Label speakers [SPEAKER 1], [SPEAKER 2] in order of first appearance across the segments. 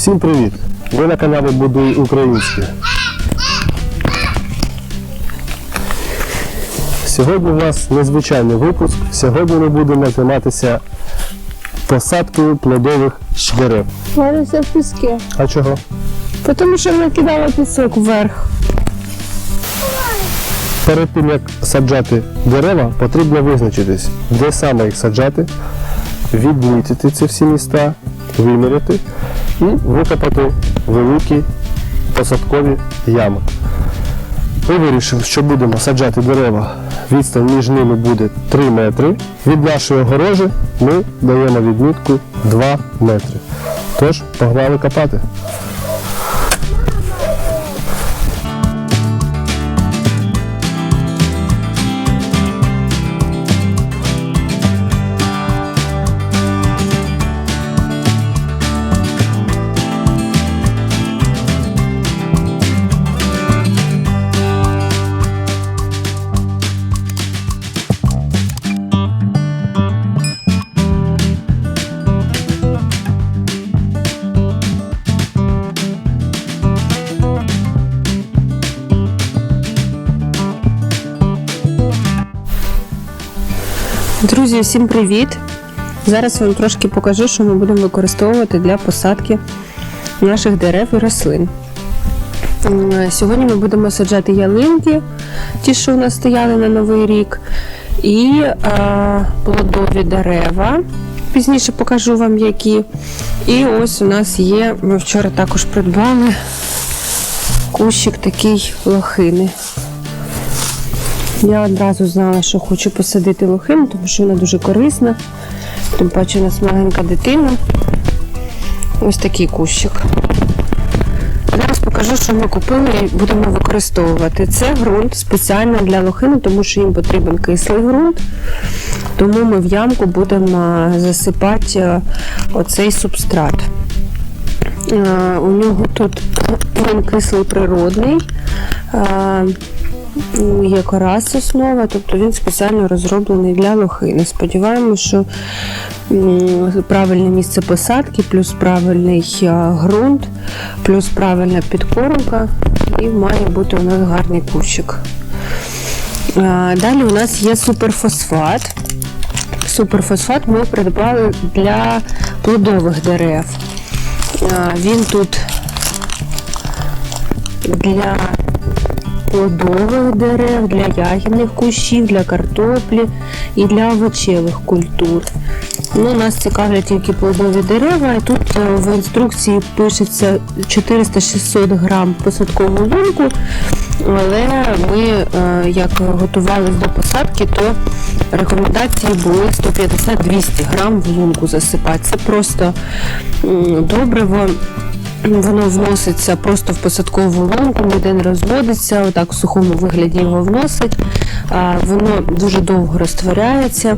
[SPEAKER 1] Всім привіт! Ви на каналі Будуй Українське. Сьогодні у нас незвичайний випуск. Сьогодні ми будемо займатися посадкою плодових дерев.
[SPEAKER 2] Варився в піски.
[SPEAKER 1] А чого?
[SPEAKER 2] Тому що вона кидала пісок вверх.
[SPEAKER 1] Перед тим як саджати дерева, потрібно визначитись, де саме їх саджати, відмітити ці всі міста, виміряти і викопати великі посадкові ями. Ми вирішили, що будемо саджати дерева. Відстань між ними буде 3 метри. Від нашої огорожі ми даємо відмітку 2 метри. Тож, погнали копати.
[SPEAKER 2] Друзі, всім привіт! Зараз вам трошки покажу, що ми будемо використовувати для посадки наших дерев і рослин. Сьогодні ми будемо саджати ялинки, ті, що у нас стояли на Новий рік, і а, плодові дерева. Пізніше покажу вам які. І ось у нас є, ми вчора також придбали кущик такий лохини. Я одразу знала, що хочу посадити лохину, тому що вона дуже корисна. Тим паче у нас маленька дитина. Ось такий кущик. Зараз покажу, що ми купили і будемо використовувати. Це ґрунт спеціально для лохини, тому що їм потрібен кислий ґрунт. Тому ми в ямку будемо засипати оцей субстрат. У нього тут він кислий природний. А, Є карась основа, тобто він спеціально розроблений для лохини. Сподіваємося, що правильне місце посадки, плюс правильний ґрунт, плюс правильна підкормка, і має бути у нас гарний кущик. Далі у нас є суперфосфат. Суперфосфат ми придбали для плодових дерев. Він тут для плодових дерев, для ягідних кущів, для картоплі і для овочевих культур. Ну, нас цікавлять тільки плодові дерева, і тут е, в інструкції пишеться 400-600 грам посадкову лунку, але ми, е, як готувалися до посадки, то рекомендації були 150-200 грам в лунку засипати. Це просто добриво. Воно вноситься просто в посадкову лунку, ніде не розводиться, отак в сухому вигляді його вносить. Воно дуже довго розтворяється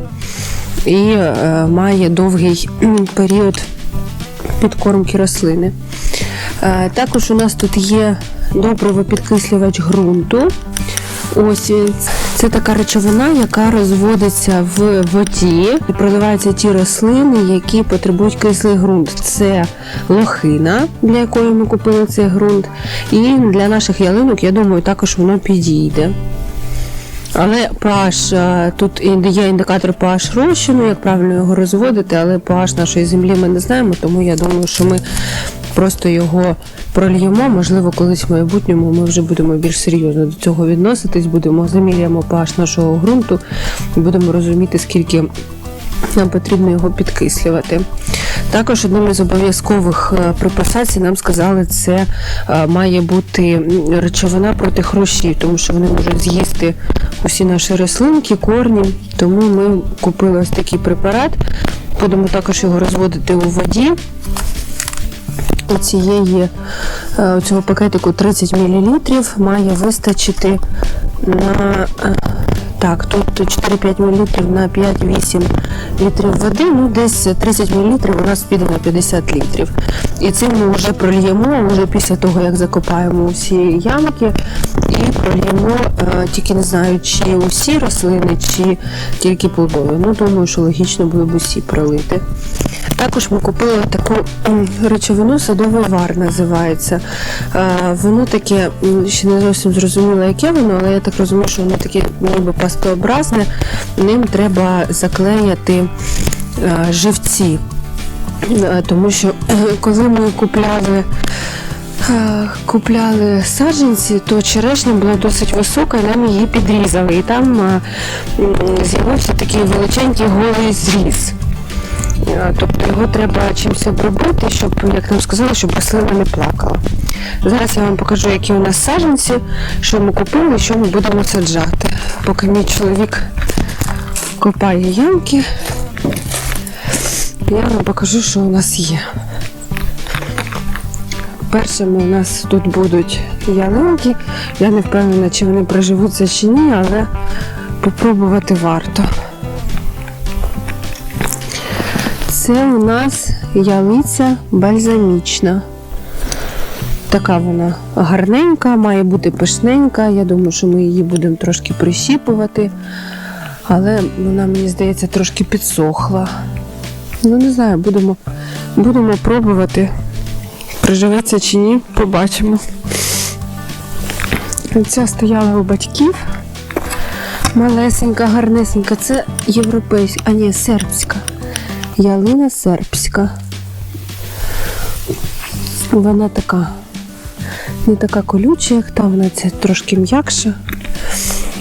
[SPEAKER 2] і е, має довгий період підкормки рослини. Також у нас тут є добриво-підкислювач ґрунту. Ось він. Це така речовина, яка розводиться в воді і проливаються ті рослини, які потребують кислий ґрунт. Це лохина, для якої ми купили цей ґрунт. І для наших ялинок, я думаю, також воно підійде. Але pH, е, тут є індикатор pH розчину, як правильно його розводити, але pH нашої землі ми не знаємо, тому я думаю, що ми просто його прольємо. Можливо, колись в майбутньому ми вже будемо більш серйозно до цього відноситись, будемо заміряємо pH нашого ґрунту і будемо розуміти, скільки нам потрібно його підкислювати. Також одним із обов'язкових е, при посадці нам сказали, це е, має бути речовина проти хрущів, тому що вони можуть з'їсти усі наші рослинки, корні. Тому ми купили ось такий препарат. Будемо також його розводити у воді. У цієї е, цього пакетику 30 мл має вистачити на е, Так, тут 4-5 мл на 5-8 літрів води, ну десь 30 мл у нас піде на 50 літрів. І це ми вже прольємо вже після того, як закопаємо всі ямки, і прольємо, е, тільки не знаю, чи усі рослини, чи тільки плодові. Ну, думаю, що логічно було б усі пролити. Також ми купили таку речовину садовий вар називається. Е, Воно таке, ще не зовсім зрозуміло, яке воно, але я так розумію, що воно таке ніби пастообразне. Ним треба заклеяти е, живці. Е, Тому що е, коли ми купляли. Купляли саджанці, то черешня була досить висока, і нам її підрізали. І там з'явився такий величенький голий зріз. Е, Тобто його треба чимось обробити, щоб, як нам сказали, щоб рослина не плакала. Зараз я вам покажу, які у нас саджанці, що ми купили, що ми будемо саджати. Поки мій чоловік копає ямки, я вам покажу, що у нас є. Першими у нас тут будуть ялинки. Я не впевнена, чи вони приживуться чи ні, але попробувати варто. Це у нас ялиця бальзамічна. Така вона гарненька, має бути пишненька. Я думаю, що ми її будемо трошки прищіпувати, але вона, мені здається, трошки підсохла. Ну, не знаю, будемо, будемо пробувати. Приживеться чи ні, побачимо. Ця стояла у батьків. Малесенька, гарнесенька. Це європейська, а ні, сербська. Ялина сербська. Вона така не така колюча, як та, вона ця трошки м'якша.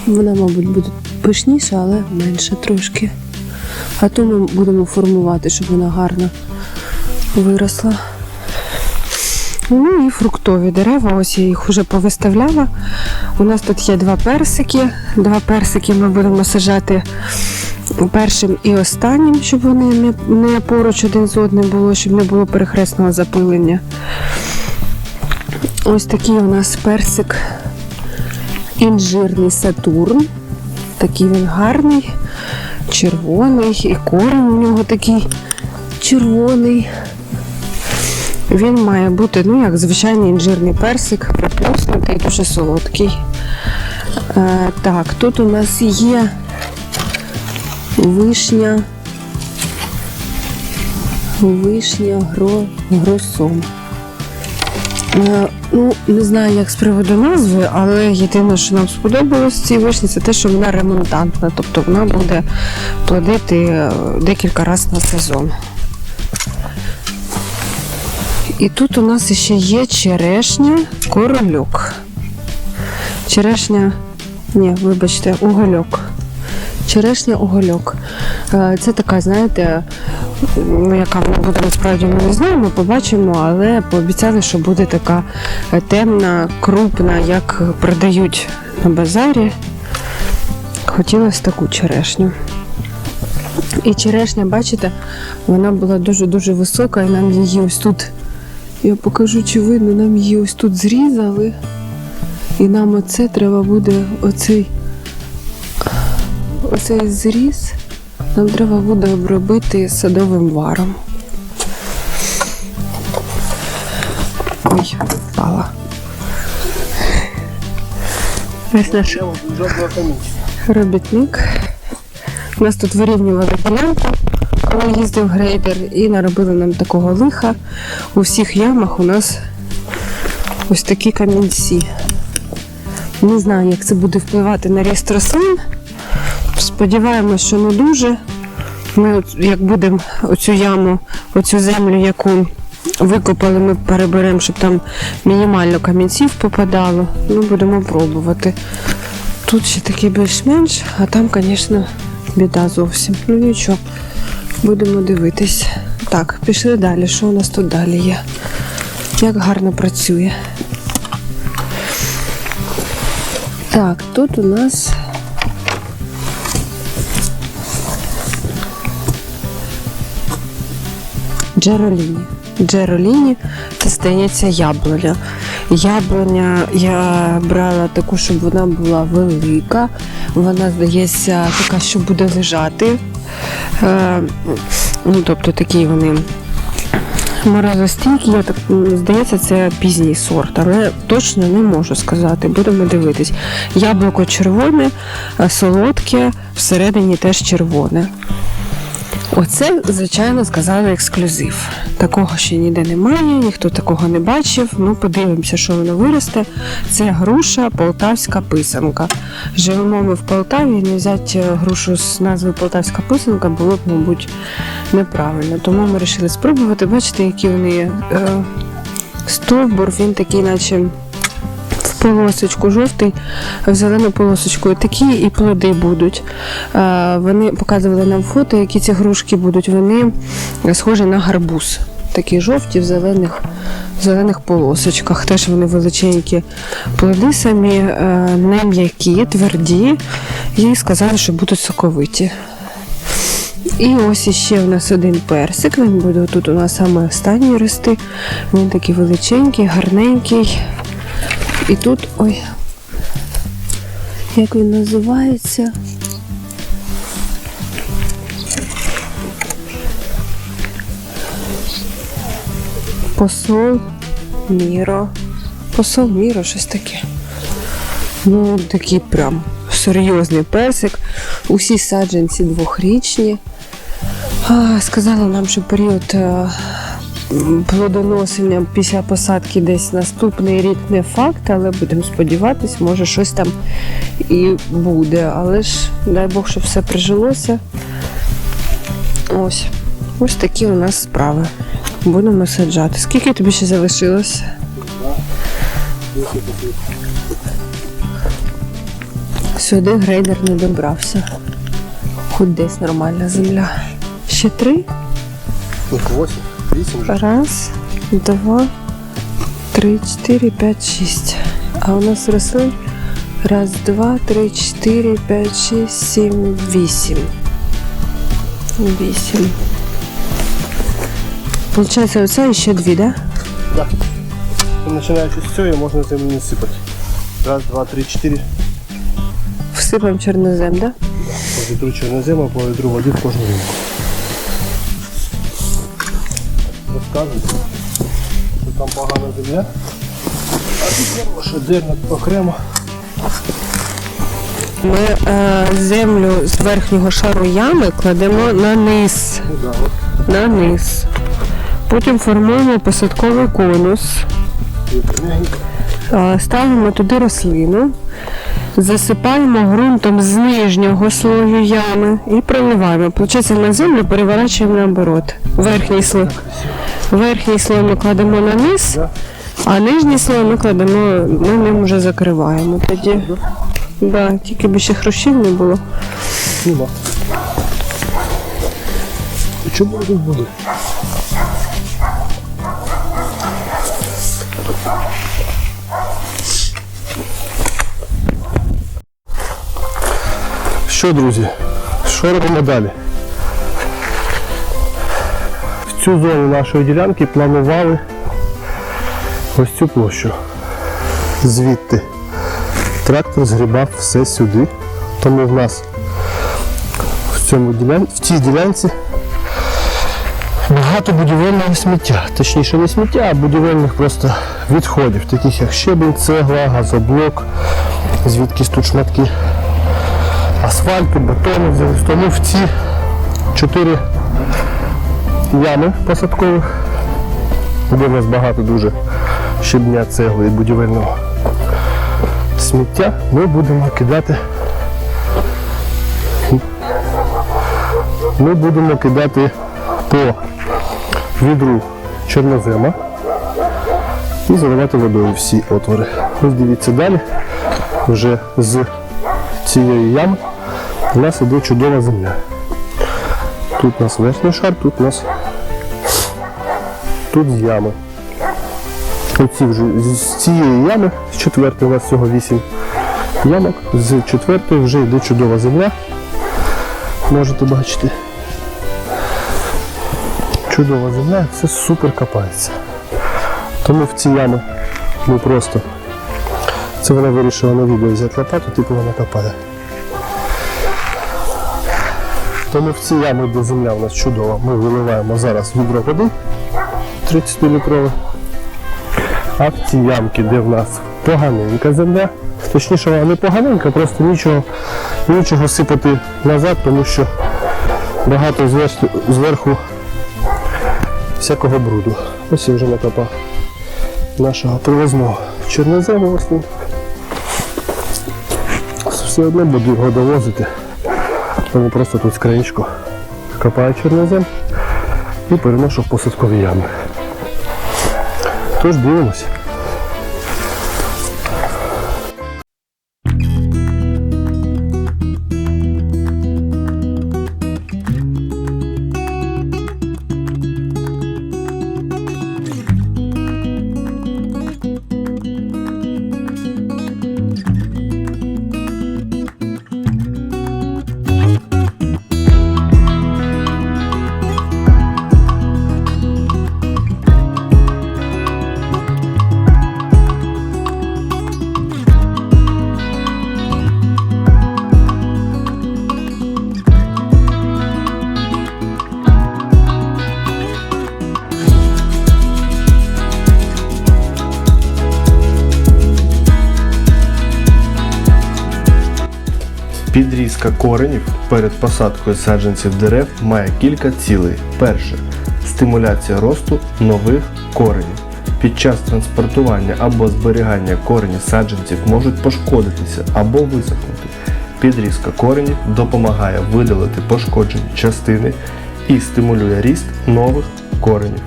[SPEAKER 2] Вона, мабуть, буде пишніша, але менша трошки. А то ми будемо формувати, щоб вона гарно виросла. Ну і фруктові дерева, ось я їх вже повиставляла. У нас тут є два персики. Два персики ми будемо сажати першим і останнім, щоб вони не, поруч один з одним було, щоб не було перехресного запилення. Ось такий у нас персик інжирний Сатурн. Такий він гарний, червоний, і корінь у нього такий червоний. Він має бути, ну, як звичайний інжирний персик, приплюснутий, дуже солодкий. Е, так, тут у нас є вишня. Вишня гро, гросом. Е, ну, не знаю, як з приводу назви, але єдине, що нам сподобалось цій вишні, це те, що вона ремонтантна, тобто вона буде плодити е, декілька разів на сезон. І тут у нас ще є черешня корольок. Черешня, ні, вибачте, угольок. Черешня угольок. Е, Це така, знаєте, яка буде насправді ми не знаємо, побачимо, але пообіцяли, що буде така темна, крупна, як продають на базарі. Хотілося таку черешню. І черешня, бачите, вона була дуже-дуже висока, і нам її ось тут, я покажу, чи видно, нам її ось тут зрізали. І нам оце треба буде оцей, оцей зріз, нам треба буде обробити садовим варом. Ой, впала. Ось наш робітник. У нас тут вирівнювали ділянку, коли їздив грейдер, і наробили нам такого лиха. У всіх ямах у нас ось такі камінці. Не знаю, як це буде впливати на ріст рослин. Сподіваємось, що не дуже. Ми, як будемо оцю яму, оцю землю, яку викопали, ми переберемо, щоб там мінімально камінців попадало. Ну, будемо пробувати. Тут ще таки більш-менш, а там, звісно, біда зовсім. Ну нічого, будемо дивитись. Так, пішли далі. Що у нас тут далі є? Як гарно працює. Так, тут у нас. Джероліні. Джероліні це стається яблуня. Яблуня я брала таку, щоб вона була велика. Вона здається така, що буде лежати. Е, ну, тобто такі вони морозостійкі, так здається, це пізній сорт, але точно не можу сказати. Будемо дивитись. Яблуко червоне, е, солодке, всередині теж червоне. Оце, звичайно, сказали ексклюзив. Такого ще ніде немає, ніхто такого не бачив. Ну, подивимося, що воно виросте. Це груша полтавська писанка. Живемо ми в Полтаві, не взяти е, грушу з назвою Полтавська писанка було б, мабуть, неправильно. Тому ми вирішили спробувати. Бачите, які вони е, стовбур, він такий, наче полосочку жовтий, в зелену полосочку. Такі і плоди будуть. Вони показували нам фото, які ці грушки будуть. Вони схожі на гарбуз. Такі жовті в зелених, в зелених полосочках. Теж вони величенькі плоди самі, не м'які, тверді. І сказали, що будуть соковиті. І ось іще у нас один персик. Він буде тут у нас саме останній рости. Він такий величенький, гарненький. І тут, ой, як він називається? Посол Міро. Посол Міро, щось таке. Ну, такий прям серйозний персик. Усі саджанці двохрічні. Сказали нам, що період е, плодоносення після посадки десь наступний рік не факт, але будемо сподіватись, може щось там і буде. Але ж дай Бог, щоб все прижилося. Ось. Ось такі у нас справи. Будемо саджати. Скільки тобі ще залишилось? Сюди грейдер не добрався. Хоч десь нормальна земля. Ще три.
[SPEAKER 1] Їх 8, 8 вже.
[SPEAKER 2] Раз, два, три, чотири, п'ять, шість. А у нас росли раз, два, три, чотири, п'ять, шість, сім, вісім. Вісім. Получається, оце і ще дві, да?
[SPEAKER 1] Да. Починаючи з цього, можна землю не сипати. Раз, два, три, чотири.
[SPEAKER 2] Всипаємо чорнозем, да?
[SPEAKER 1] По вітру чорнозема, по вітру воді в кожну ринку. Розказують, що там погана земля. А тут хороша зерна окремо.
[SPEAKER 2] Ми е, землю з верхнього шару ями кладемо на низ.
[SPEAKER 1] Ну да, от.
[SPEAKER 2] На низ. Потім формуємо посадковий конус. Е, Ставимо туди рослину, засипаємо ґрунтом з нижнього слою ями і проливаємо. Получається, на землю переворачуємо наоборот. Верхній слой. Верхній слой ми кладемо на низ, а нижній слой ми кладемо, на ним вже закриваємо. Тоді да, тільки б ще хрущів не було.
[SPEAKER 1] Нема. Чому тут буде? Що, друзі, що робимо далі? Цю зону нашої ділянки планували ось цю площу. Звідти трактор згрібав все сюди, тому в нас в, цьому ділян... в цій ділянці багато будівельного сміття. Точніше не сміття, а будівельних просто відходів, таких як щебінь, цегла, газоблок, звідкись тут шматки асфальту, бетону. Тому в ці чотири ями посадкових, де в нас багато дуже щебня, цегли і будівельного сміття, ми будемо кидати ми будемо кидати по відру чорнозема і заливати водою всі отвори. Ось дивіться далі, вже з цієї ями у нас іде чудова земля. Тут у нас верхній шар, тут у нас тут ями. Оці вже з цієї ями, з четвертої у нас всього 8 ямок, з четвертої вже йде чудова земля. Можете бачити. Чудова земля, це супер копається. Тому в ці ями ми просто. Це вона вирішила на відео взяти лопату, типу вона копає.
[SPEAKER 3] Тому в ці ями, де земля у нас чудова, ми виливаємо зараз відро води 30-літрове. А в ці ямки, де в нас поганенька земля, точніше вона не поганенька, просто нічого, нічого сипати назад, тому що багато зверху, всякого бруду. Ось я вже накопав нашого привозного чорнозему. Все одно буду його довозити. Тому просто тут скринічку копаю чорнозем і переношу в посадкові ями. Тож дивимося.
[SPEAKER 1] Підрізка коренів перед посадкою саджанців дерев має кілька цілей. Перше стимуляція росту нових коренів. Під час транспортування або зберігання корені саджанців можуть пошкодитися або висохнути. Підрізка коренів допомагає видалити пошкоджені частини і стимулює ріст нових коренів.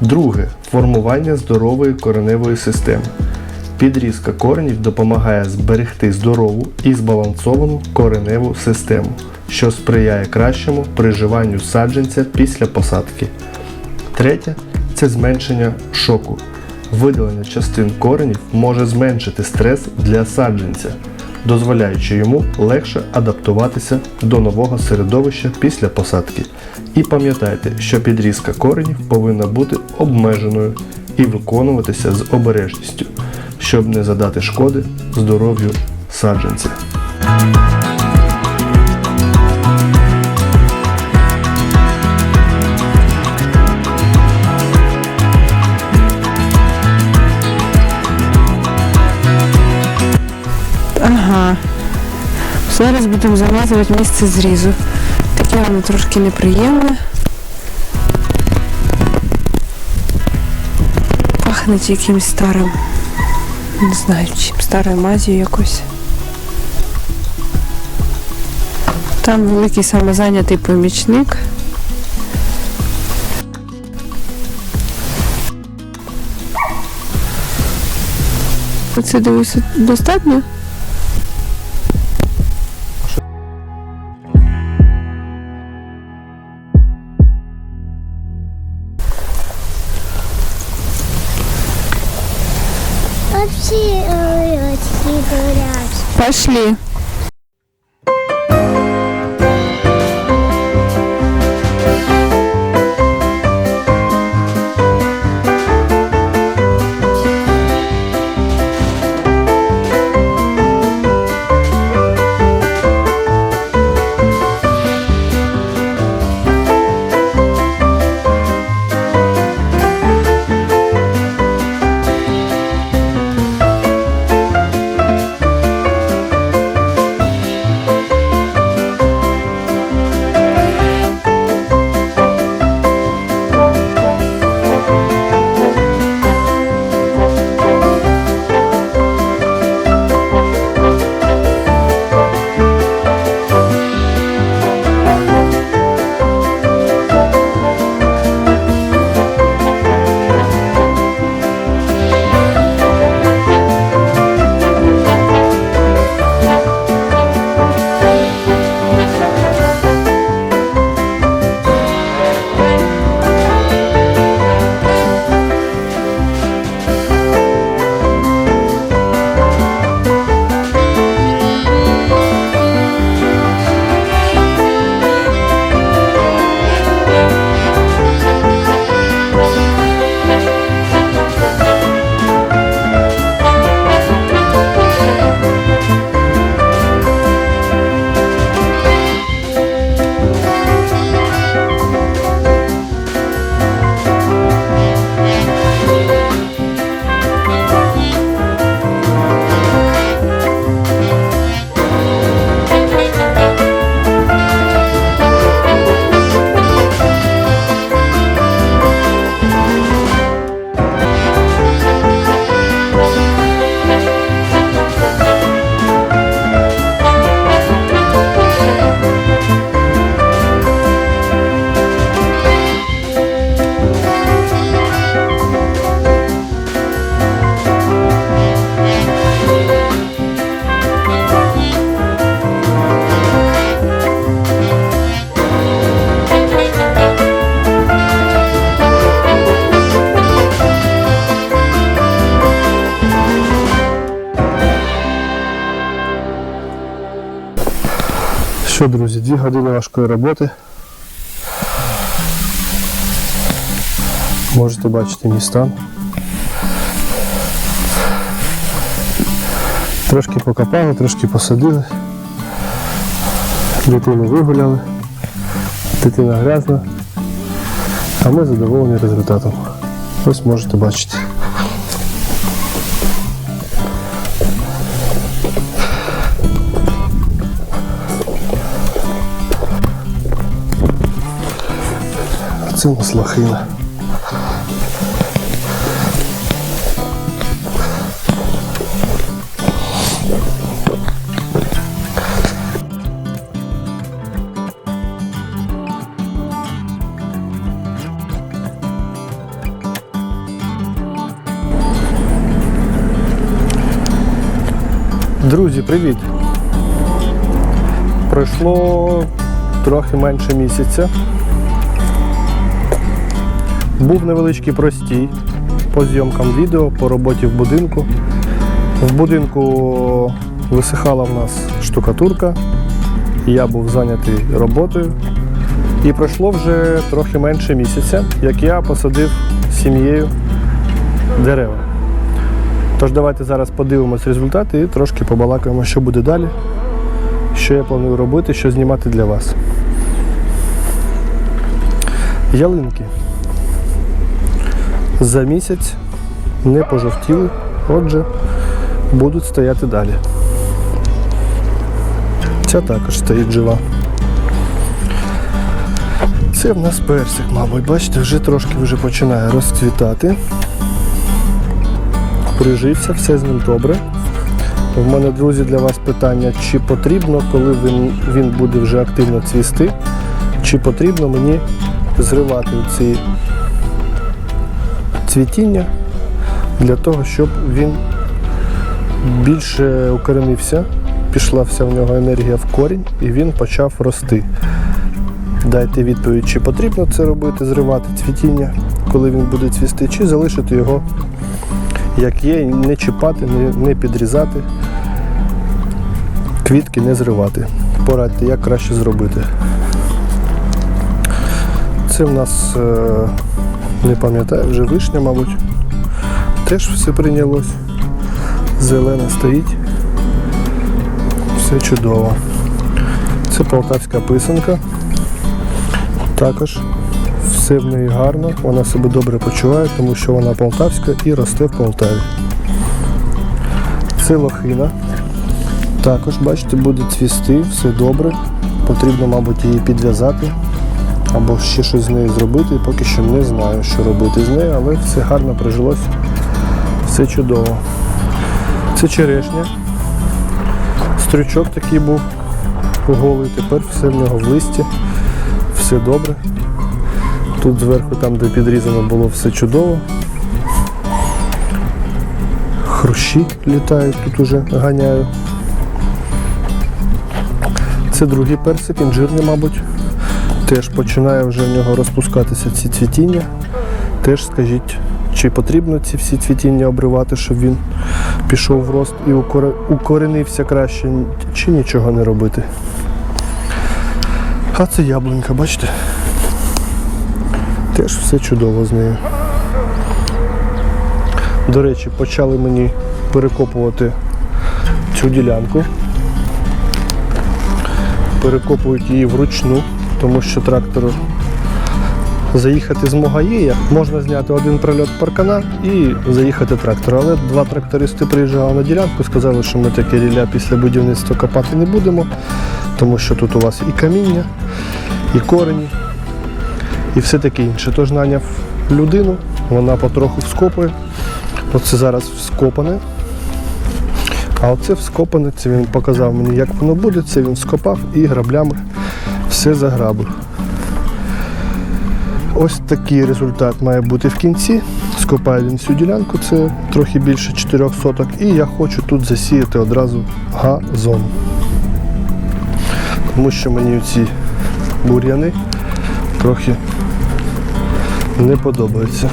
[SPEAKER 1] Друге формування здорової кореневої системи. Підрізка коренів допомагає зберегти здорову і збалансовану кореневу систему, що сприяє кращому приживанню саджанця після посадки. Третє це зменшення шоку. Видалення частин коренів може зменшити стрес для саджанця, дозволяючи йому легше адаптуватися до нового середовища після посадки. І пам'ятайте, що підрізка коренів повинна бути обмеженою і виконуватися з обережністю, щоб не задати шкоди здоров'ю саджанця.
[SPEAKER 2] Ага. Зараз будемо замазувати місце зрізу. Таке воно трошки неприємне. Пахне якимось старим. Не знаю чим, старою мазію якось. Там великий самозайнятий помічник. Оце дивися достатньо?
[SPEAKER 4] Говорят.
[SPEAKER 1] Що, друзі, дві години важкої роботи. Можете бачити мій стан. Трошки покопали, трошки посадили. Дитину вигуляли. Дитина грязна. А ми задоволені результатом. Ось можете бачити. А Це лохина. Друзі, привіт! Пройшло трохи менше місяця. Був невеличкий простій по зйомкам відео, по роботі в будинку. В будинку висихала в нас штукатурка, я був зайнятий роботою. І пройшло вже трохи менше місяця, як я посадив сім'єю дерева. Тож давайте зараз подивимось результати і трошки побалакаємо, що буде далі, що я планую робити, що знімати для вас. Ялинки за місяць не пожовтіли, отже, будуть стояти далі. Ця також стоїть жива. Це в нас персик, мабуть, бачите, вже трошки вже починає розцвітати прижився, все з ним добре. В мене, друзі, для вас питання, чи потрібно, коли він, він буде вже активно цвісти, чи потрібно мені зривати ці цвітіння для того, щоб він більше укоренився, пішла вся в нього енергія в корінь і він почав рости. Дайте відповідь, чи потрібно це робити, зривати цвітіння, коли він буде цвісти, чи залишити його як є, не чіпати, не, підрізати, квітки не зривати. Порадьте, як краще зробити. Це в нас, е, не пам'ятаю, вже вишня, мабуть. Теж все прийнялось. Зелена стоїть. Все чудово. Це полтавська писанка. Також все в неї гарно, вона себе добре почуває, тому що вона полтавська і росте в Полтаві. Це лохина. Також, бачите, буде цвісти, все добре. Потрібно, мабуть, її підв'язати або ще щось з нею зробити. Поки що не знаю, що робити з нею, але все гарно прижилось, все чудово. Це черешня. Стрючок такий був голий, тепер все в нього в листі, все добре. Тут зверху, там, де підрізано було все чудово. Хрущі літають, тут уже ганяю. Це другий персик, інжирний, мабуть. Теж починає вже в нього розпускатися ці цвітіння. Теж скажіть, чи потрібно ці всі цвітіння обривати, щоб він пішов в рост і укоренився краще, чи нічого не робити. А це яблунька, бачите? Теж все чудово з нею. До речі, почали мені перекопувати цю ділянку. Перекопують її вручну, тому що трактору заїхати змога є. Можна зняти один прольот паркана і заїхати трактором. Але два трактористи приїжджали на ділянку, сказали, що ми таке рілля після будівництва копати не будемо, тому що тут у вас і каміння, і корені, і все таке інше. Тож наняв людину, вона потроху вскопує. Оце зараз вскопане. А оце вскопане, це він показав мені, як воно буде, це він скопав і граблями все заграбив. Ось такий результат має бути в кінці. Скопає він всю ділянку, це трохи більше 4 соток. І я хочу тут засіяти одразу газон. Тому що мені ці бур'яни трохи не подобаються.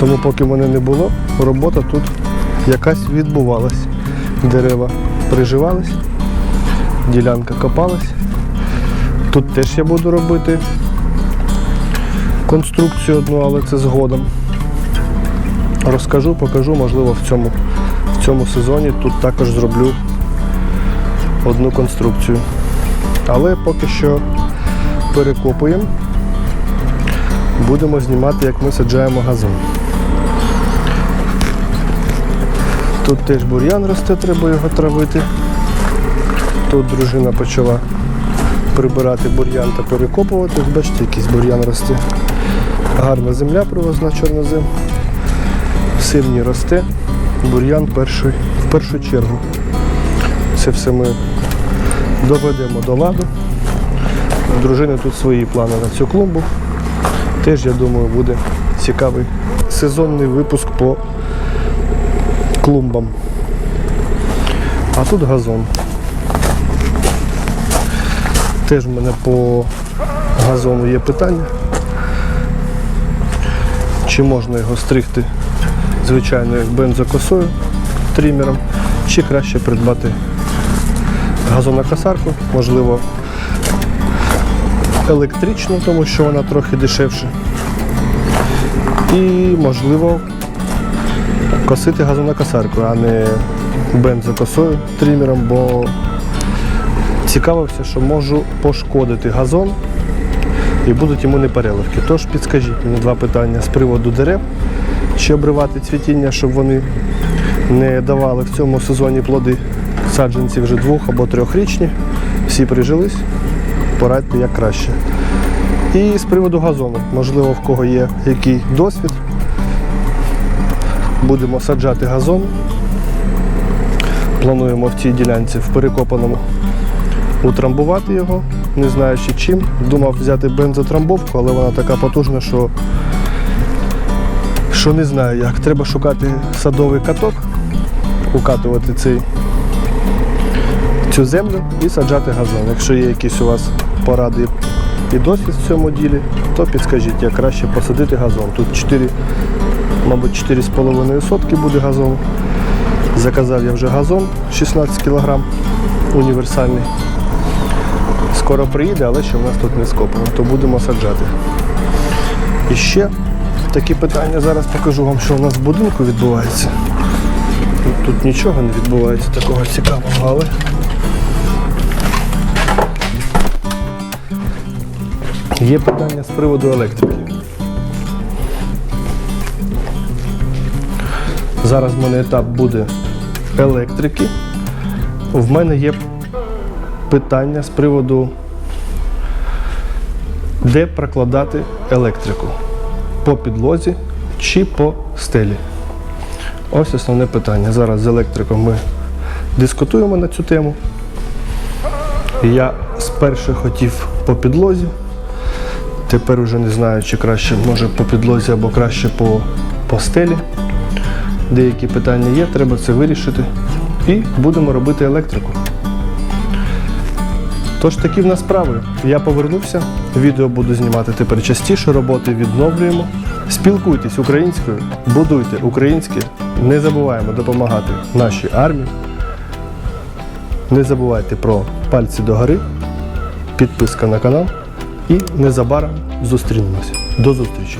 [SPEAKER 1] Тому поки мене не було, робота тут якась відбувалась. Дерева приживались ділянка копалась. Тут теж я буду робити конструкцію одну, але це згодом. Розкажу, покажу, можливо, в цьому, в цьому сезоні тут також зроблю одну конструкцію. Але поки що перекопуємо. Будемо знімати, як ми саджаємо газон. Тут теж бур'ян росте, треба його травити. Тут дружина почала прибирати бур'ян та перекопувати. Бачите, якийсь бур'ян росте. Гарна земля привозна чорнозем. Сильні росте. Бур'ян перший, в першу чергу. Це все ми доведемо до ладу. У дружини тут свої плани на цю клумбу. Теж, я думаю, буде цікавий сезонний випуск по клумбам. А тут газон. Теж в мене по газону є питання. Чи можна його стригти звичайною бензокосою, тримером, чи краще придбати газонокосарку, можливо, електричну, тому що вона трохи дешевше. І, можливо, косити газонокосаркою, а не бензокосою, тримером, бо цікавився, що можу пошкодити газон і будуть йому непереливки. Тож підскажіть мені два питання з приводу дерев, чи обривати цвітіння, щоб вони не давали в цьому сезоні плоди. Саджанці вже двох або трьохрічні, всі прижились, порадьте як краще. І з приводу газону, можливо, в кого є який досвід, будемо саджати газон. Плануємо в цій ділянці в перекопаному утрамбувати його, не знаючи чим. Думав взяти бензотрамбовку, але вона така потужна, що, що не знаю як. Треба шукати садовий каток, укатувати цей, цю землю і саджати газон. Якщо є якісь у вас поради і досвід в цьому ділі, то підскажіть, як краще посадити газон. Тут 4, мабуть, 4,5 сотки буде газон. Заказав я вже газон 16 кг універсальний. Скоро приїде, але ще в нас тут не скопано, то будемо саджати. І ще такі питання зараз покажу вам, що у нас в будинку відбувається. Тут, тут нічого не відбувається такого цікавого, але. Є питання з приводу електрики. Зараз в мене етап буде електрики. В мене є питання з приводу, де прокладати електрику. По підлозі чи по стелі. Ось основне питання. Зараз з електриком ми дискутуємо на цю тему. Я спершу хотів по підлозі. Тепер уже не знаю, чи краще може по підлозі або краще по, по стелі. Деякі питання є, треба це вирішити. І будемо робити електрику. Тож такі в нас справи. Я повернувся, відео буду знімати тепер частіше, роботи відновлюємо. Спілкуйтесь українською, будуйте українське, не забуваємо допомагати нашій армії. Не забувайте про пальці догори, підписка на канал і незабаром зустрінемося. До зустрічі!